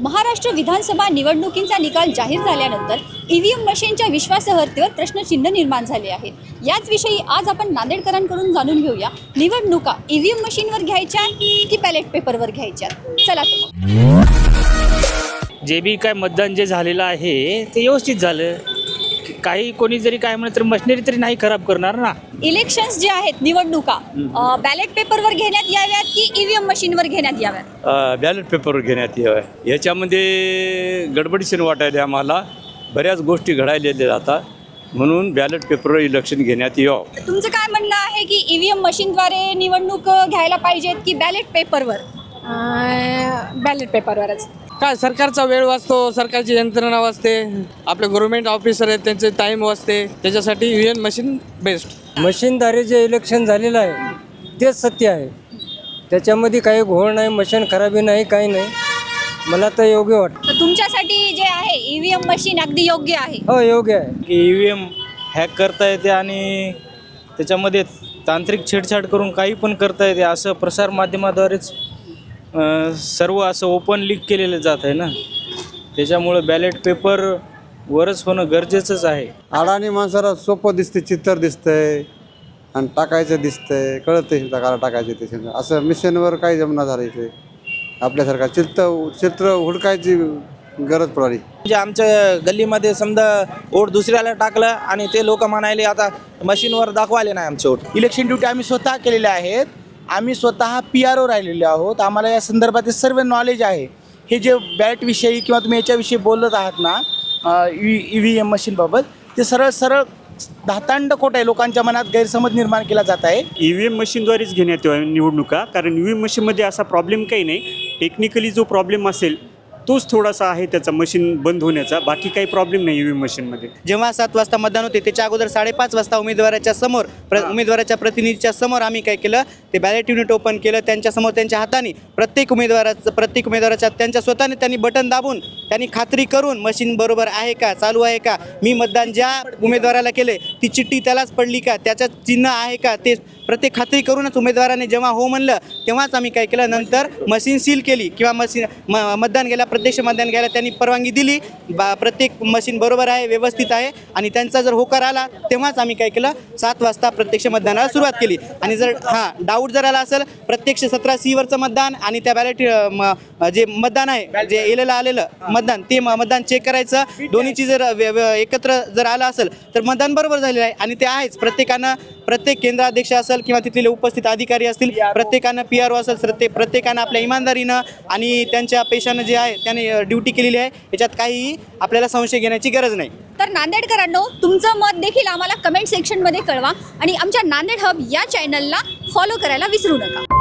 महाराष्ट्र विधानसभा निवडणुकींचा निकाल जाहीर झाल्यानंतर ईव्हीएम मशीनच्या विश्वासार्हतेवर प्रश्नचिन्ह निर्माण झाले आहेत याच विषयी आज आपण नांदेडकरांकडून जाणून घेऊया. निवडणुका ईव्हीएम मशीनवर घ्यायच्या की पॅलेट पेपरवर घ्यायच्या? चला तर मग. जे बी काय मतदान जे झालेलं आहे ते व्यवस्थित झालं. काही कोणी जरी काय म्हणलं तर मशिनरी तरी नाही खराब करणार ना. इलेक्शन्स जे आहेत निवडणुका बॅलेट पेपरवर घेण्यात याव्यात की ईव्हीएम मशीनवर घेण्यात याव्यात? बॅलेट पेपरवर घेण्यात यावं. याच्यामध्ये गडबडीशीन वाटायला आम्हाला. बऱ्याच गोष्टी घडायलेल्या जातात म्हणून बॅलेट पेपरवर इलेक्शन घेण्यात यावं. तुमचं काय म्हणणं आहे की ईव्हीएम मशीनद्वारे निवडणूक घ्यायला पाहिजेत की बॅलेट पेपरवर बॅलेट पेपरवरच काय सरकारचा वेळ वाचतो सरकारची यंत्रणा वाचते आपले गव्हर्नमेंट ऑफिसर आहेत त्यांचे टाईम वाचते त्याच्यासाठी यू एन मशीन बेस्ट मशीनद्वारे जे इलेक्शन झालेलं आहे तेच सत्य आहे. त्याच्यामध्ये काही घोळ नाही मशीन खराबी नाही काही नाही. मला तर योग्य वाटतं. तुमच्यासाठी जे आहे ईव्हीएम मशीन अगदी योग्य आहे. हो योग्य आहे. की ई व्ही एम हॅक करता येते आणि त्याच्यामध्ये तांत्रिक छेडछाड करून काही पण करता येते असं प्रसारमाध्यमाद्वारेच अं, सर्व असं ओपन लीक केलेलं जात आहे ना? त्याच्यामुळं बॅलेट पेपर वरच होणं गरजेचंच आहे. अडाणी माणसाला सोपं दिसते चित्र दिसतंय आणि टाकायचं दिसतंय कळतंय सुद्धा काला टाकायचं ते समजा असं मिशनवर काही जमना झालं इथे. आपल्यासारखा चित्र चित्र हुडकायची गरज पडली. म्हणजे आमच्या गल्लीमध्ये समजा ओट दुसऱ्याला टाकलं आणि ते लोक म्हणायले आता मशीनवर दाखवायले नाही आमचे ओट इलेक्शन ड्युटी आम्ही स्वतः केलेल्या आहेत. आम्ही स्वतः पी आर ओ राहिलेले आहोत. आम्हाला या संदर्भातील सर्व नॉलेज आहे. हे जे बॅटविषयी किंवा तुम्ही याच्याविषयी बोलत आहात ना ई व्ही एम मशीनबाबत ते सरळ सरळ धातांड खोट आहे. लोकांच्या मनात गैरसमज निर्माण केला जात आहे. ई व्ही एम मशीनद्वारेच घेण्यात निवडणुका. कारण ई व्ही एम मशीनमध्ये असा प्रॉब्लेम काही नाही. टेक्निकली जो प्रॉब्लेम असेल तोच थोडासा आहे त्याचा मशीन बंद होण्याचा. बाकी काही प्रॉब्लेम नाही ई व्ही एम मशीनमध्ये जेव्हा सात वाजता मतदान होते त्याच्या अगोदर साडेपाच वाजता उमेदवाराच्या समोर प्र उमेदवाराच्या प्रतिनिधीच्या समोर आम्ही काय केलं ते बॅलेट युनिट ओपन केलं त्यांच्यासमोर त्यांच्या हाताने प्रत्येक उमेदवाराचं प्रत्येक उमेदवाराच्या त्यांच्या स्वतःने त्यांनी बटन दाबून त्यांनी खात्री करून मशीन बरोबर आहे का चालू आहे का मी मतदान ज्या उमेदवाराला केले ती चिठ्ठी त्यालाच पडली का? त्याच्यात चिन्ह आहे का? ते प्रत्येक खात्री करूनच उमेदवाराने जेव्हा हो म्हणलं तेव्हाच आम्ही काय केलं? नंतर मशीन सील केली किंवा मशीन म मतदान घ्यायला प्रत्यक्ष मतदान घ्यायला त्यांनी परवानगी दिली. बा प्रत्येक मशीन बरोबर आहे व्यवस्थित आहे आणि त्यांचा जर होकार आला तेव्हाच आम्ही काय केलं? सात वाजता प्रत्यक्ष मतदानाला सुरुवात केली. आणि जर हां डाऊट जर आला असेल प्रत्यक्ष सतरा सीवरचं मतदान आणि त्या बॅलेट जे मतदान आहे जे येलेलं आलेलं मतदान ते मतदान चेक करायचं. दोन्हीची जर व्य- एकत्र जर आलं असेल तर मतदान बरोबर झालं. झालेलं आहे आणि ते आहेच. प्रत्येकानं प्रत्येक केंद्राध्यक्ष असेल किंवा तिथले उपस्थित अधिकारी असतील प्रत्येकानं पी आर ओ. असेल ते प्रत्येकानं आपल्या इमानदारीनं आणि त्यांच्या पेशानं जे आहे त्याने ड्युटी केलेली आहे. याच्यात काहीही आपल्याला संशय घेण्याची गरज नाही. तर नांदेडकरांनो तुमचं मत देखील आम्हाला कमेंट सेक्शनमध्ये कळवा आणि आमच्या नांदेड हब या चॅनलला फॉलो करायला विसरू नका.